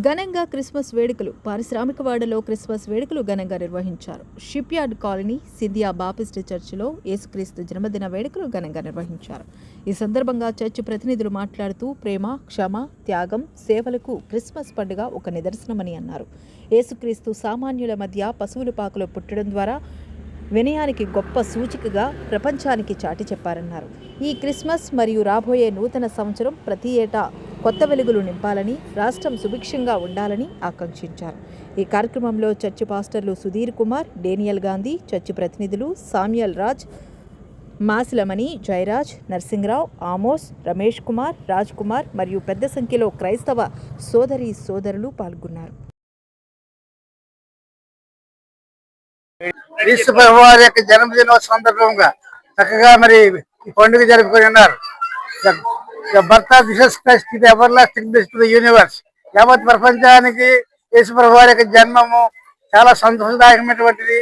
ఘనంగా క్రిస్మస్ వేడుకలు పారిశ్రామికవాడలో క్రిస్మస్ వేడుకలు ఘనంగా నిర్వహించారు. షిప్ యార్డ్ కాలనీ సిద్ధియా బాపిస్ట్ చర్చిలో యేసుక్రీస్తు జన్మదిన వేడుకలు ఘనంగా నిర్వహించారు. ఈ సందర్భంగా చర్చి ప్రతినిధులు మాట్లాడుతూ ప్రేమ క్షమ త్యాగం సేవలకు క్రిస్మస్ పండుగ ఒక నిదర్శనమని అన్నారు. యేసుక్రీస్తు సామాన్యుల మధ్య పశువుల పాకలో పుట్టడం ద్వారా వినయానికి గొప్ప సూచికగా ప్రపంచానికి చాటి చెప్పారన్నారు. ఈ క్రిస్మస్ మరియు రాబోయే నూతన సంవత్సరం ప్రతి ఏటా కొత్త వెలుగులు నింపాలని రాష్ట్రం సుభిక్షంగా ఉండాలని ఆకాంక్షించారు. ఈ కార్యక్రమంలో చర్చి పాస్టర్లు సుధీర్ కుమార్ డేనియల్ గాంధీ చర్చి ప్రతినిధులు సామ్యల్ రాజ్ మాసిలమణి జయరాజ్ నరసింహరావు ఆమోస్ రమేష్ కుమార్ రాజ్ కుమార్ మరియు పెద్ద సంఖ్యలో క్రైస్తవ సోదరి సోదరులు పాల్గొన్నారు. వారి యొక్క సందర్భంగా చక్కగా మరి పండుగ జరుపుకొని ఉన్నారు. భర్త ఆఫ్ జీసస్ క్రైస్ట్ ఇది ever lasting best the universe యావత్ ప్రపంచానికి యేసు ప్రభు వారి యొక్క జన్మము చాలా సంతోషదాయకమైనటువంటిది.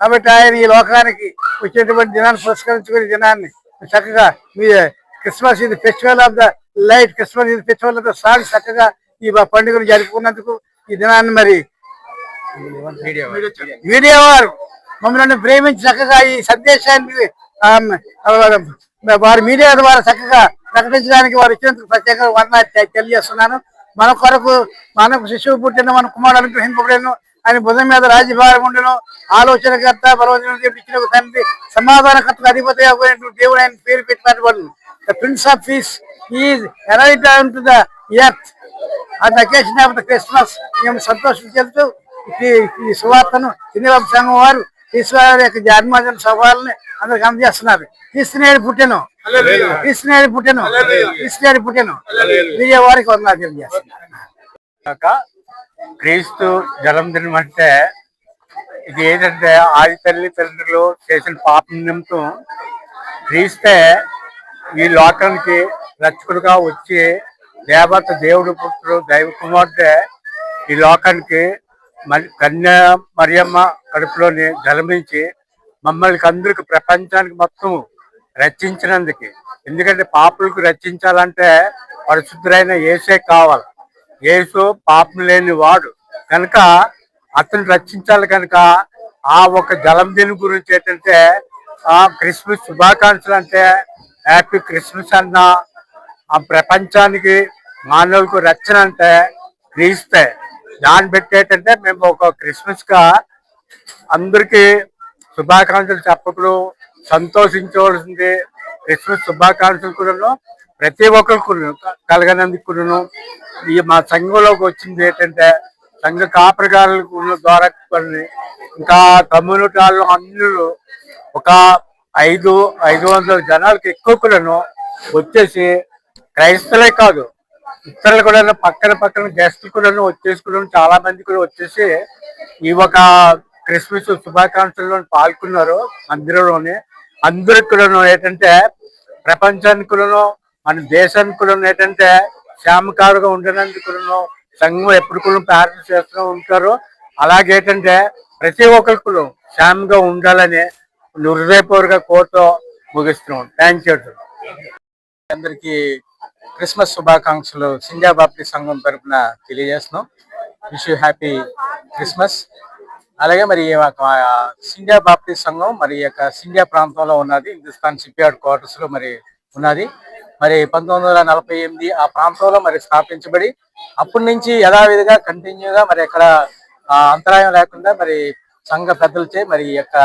కాబట్టి ఆయన ఈ లోకానికి వచ్చేటువంటి దినాన్ని పురస్కరించుకునే దినాన్ని చక్కగా మీ క్రిస్మస్ ఇది festival of the light Christmas ఇది ఫెస్టివల్ ఆఫ్ ద సాంగ్ చక్కగా ఈ పండుగను జరుపుకున్నందుకు ఈ దినాన్ని మరి మీడియా వారు మమ్మల్ని ప్రేమించి చక్కగా ఈ సందేశాన్ని వారి మీడియా ద్వారా చక్కగా ప్రకటించడానికి వారు ఇచ్చినందుకు ప్రత్యేక వర్ణాలు తెలియజేస్తున్నాను. మన కొరకు మనకు శిశువు పుట్టిన మన కుమారుడు అనుగ్రహింపబడేను. ఆయన భుజం మీద రాజభారం ఉండను. ఆలోచనకర్త బలవంతుని తండ్రి సమాధానకర్త అధిపతి దేవుడు ఆయన పేరు పెట్టబడను the prince of peace. Is arrived to the earth. అది అకేషన్ ఆఫ్ ద క్రిస్మస్. మేము సంతోషం చెందుతూ ఈ సువార్తను హిందీబాబు సంఘం వారు. ఈశ్వర యొక్క జన్మదిన సవాళ్ళని అందరికి అందజేస్తున్నారు. క్రిస్తునేడు పుట్టెను. క్రిస్తునేడు పుట్టెను. క్రిస్తునేడు పుట్టెను. మీడియా వారికి వందనాలు తెలియజేస్తున్నారు. క్రీస్తు జన్మదినం అంటే ఇది ఏంటంటే ఆది తల్లి తండ్రులు చేసిన పాప నిమిత్తం క్రీస్తే ఈ లోకానికి రక్షకుడుగా వచ్చి దేవత దేవుడు పుత్రుడు దైవ కుమార్తె ఈ లోకానికి కన్యా మరియమ్మ కడుపులోని జన్మించి మమ్మల్ని అందరికి ప్రపంచానికి మొత్తం రక్షించినందుకు. ఎందుకంటే పాపులకు రక్షించాలంటే పరిశుద్ధులైన ఏసే కావాలి. ఏసు పాపం లేని వాడు. కనుక అతను రక్షించాలి కనుక ఆ ఒక జలందిని గురించి ఏంటంటే ఆ క్రిస్మస్ శుభాకాంక్షలు అంటే హ్యాపీ క్రిస్మస్ అన్న ఆ ప్రపంచానికి మానవులకు రక్షణ అంటే క్రీస్తే. దాన్ని పెట్టేటంటే మేము ఒక క్రిస్మస్గా అందరికీ శుభాకాంక్షలు చెప్పకులు సంతోషించవలసింది. క్రిస్మస్ శుభాకాంక్షలు కూడా ప్రతి ఒక్కరు కలగనందుకు ఈ మా సంఘంలోకి వచ్చింది ఏంటంటే సంఘ కాపరికారులకు ద్వారా కొన్ని ఇంకా కమ్యూనిటీ వాళ్ళు అందరూ ఒక ఐదు ఐదు వందల జనాలకు ఎక్కువ కూడాను వచ్చేసి క్రైస్తలే కాదు ఇతరులు కూడా పక్కన పక్కన గెస్ట్లు కూడా వచ్చేసుకుని చాలా మంది కూడా వచ్చేసి ఈ ఒక క్రిస్మస్ శుభాకాంక్షల్లో పాల్గొన్నారు మందిరంలోనే అందరికి కూడా ఏంటంటే ప్రపంచానికి కూడాను మన దేశానికి కూడా ఏంటంటే క్షేమకారుగా ఉండడానికి కూడాను సంఘం ఎప్పుడు కూడా ప్రార్థన చేస్తూ ఉంటారు. అలాగే ఏంటంటే ప్రతి ఒక్కరికి కూడా క్షేమంగా ఉండాలని హృదయపూర్వక కోరుతూ ముగిస్తున్నాం. థ్యాంక్ యూ అందరికీ క్రిస్మస్ శుభాకాంక్షలు సిండియా బాప్టి సంఘం తరఫున తెలియజేస్తున్నాం. విష్ యూ హ్యాపీ క్రిస్మస్ అలాగే మరి ఈ యొక్క సంఘం మరి యొక్క సిండియా ప్రాంతంలో ఉన్నది హిందుస్థాన్ షిప్యార్డ్ క్వార్టర్స్లో మరి ఉన్నది. మరి పంతొమ్మిది వందల నలభై ఎనిమిది ఆ ప్రాంతంలో మరి స్థాపించబడి అప్పటి నుంచి యథావిధిగా కంటిన్యూగా మరి ఎక్కడ అంతరాయం లేకుండా మరి సంఘ పెద్దలచే మరి ఈ యొక్క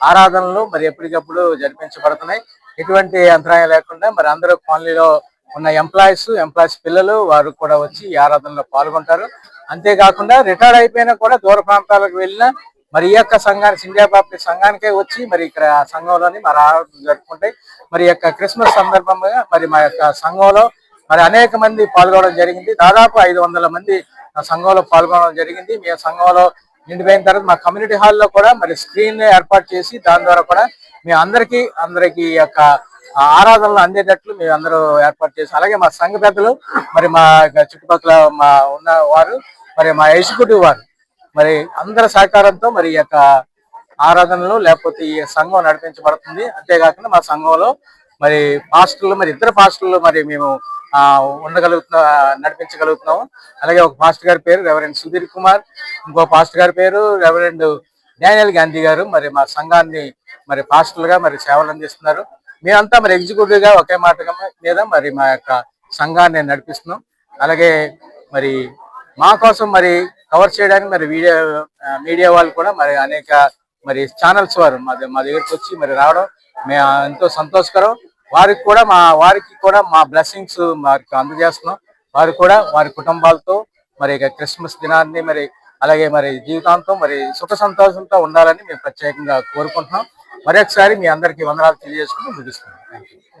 ఆరాధనలు మరి ఎప్పటికప్పుడు జరిపించబడుతున్నాయి. ఎటువంటి అంతరాయం లేకుండా మరి అందరూ కాలనీలో ఉన్న ఎంప్లాయీస్ ఎంప్లాయీస్ పిల్లలు వారు కూడా వచ్చి ఈ ఆరాధనలో పాల్గొంటారు. అంతేకాకుండా రిటైర్డ్ అయిపోయినా కూడా దూర ప్రాంతాలకు వెళ్ళినా మరి ఈ యొక్క సంఘానికి ఇండియా బాప్టి సంఘానికే వచ్చి మరి ఇక్కడ సంఘంలోని మరి ఆరాధన జరుపుకుంటాయి. మరి యొక్క క్రిస్మస్ సందర్భంగా మరి మా యొక్క సంఘంలో మరి అనేక మంది పాల్గొనడం జరిగింది. దాదాపు ఐదు వందల మంది ఆ సంఘంలో పాల్గొనడం జరిగింది. మీ సంఘంలో నిండిపోయిన తర్వాత మా కమ్యూనిటీ హాల్లో కూడా మరి స్క్రీన్ ఏర్పాటు చేసి దాని ద్వారా కూడా మీ అందరికీ అందరికీ ఈ యొక్క ఆరాధనలు అందేటట్లు మేము అందరూ ఏర్పాటు చేసి అలాగే మా సంఘ పెద్దలు మరి మా చుట్టుపక్కల మా ఉన్న వారు మరి మా ఎగ్జిక్యూటివ్ వారు మరి అందరి సహకారంతో మరి ఈ యొక్క ఆరాధనలు లేకపోతే ఈ సంఘం నడిపించబడుతుంది. అంతేకాకుండా మా సంఘంలో మరి పాస్టర్లు మరి ఇద్దరు పాస్టర్లు మరి మేము ఉండగలుగుతున్నాం ఉండగలుగుతున్నా నడిపించగలుగుతున్నాము. అలాగే ఒక పాస్టర్ గారి పేరు రెవరెండ్ సుధీర్ కుమార్ ఇంకో పాస్టర్ గారి పేరు రెవరెండ్ డానియల్ గాంధీ గారు. మరి మా సంఘాన్ని మరి పాస్టర్లుగా మరి సేవలు అందిస్తున్నారు. మేమంతా మరి ఎగ్జిక్యూటివ్గా ఒకే మాట మీద మరి మా యొక్క సంఘాన్ని నడిపిస్తున్నాం. అలాగే మరి మా కోసం మరి కవర్ చేయడానికి మరి వీడియో మీడియా వాళ్ళు కూడా మరి అనేక మరి ఛానల్స్ వారు మా మా దగ్గరికి వచ్చి మరి రావడం మేము ఎంతో సంతోషకరం. వారికి కూడా మా వారికి కూడా మా బ్లెస్సింగ్స్ వారికి అందజేస్తున్నాం. వారు కూడా వారి కుటుంబాలతో మరి ఇక క్రిస్మస్ దినాన్ని మరి అలాగే మరి జీవితాంతం మరి సుఖ సంతోషంతో ఉండాలని మేము ప్రత్యేకంగా కోరుకుంటున్నాం మరొకసారి మీ అందరికీ వందనాలు తెలియజేసుకుంటూ ముగిస్తున్నాం Thank.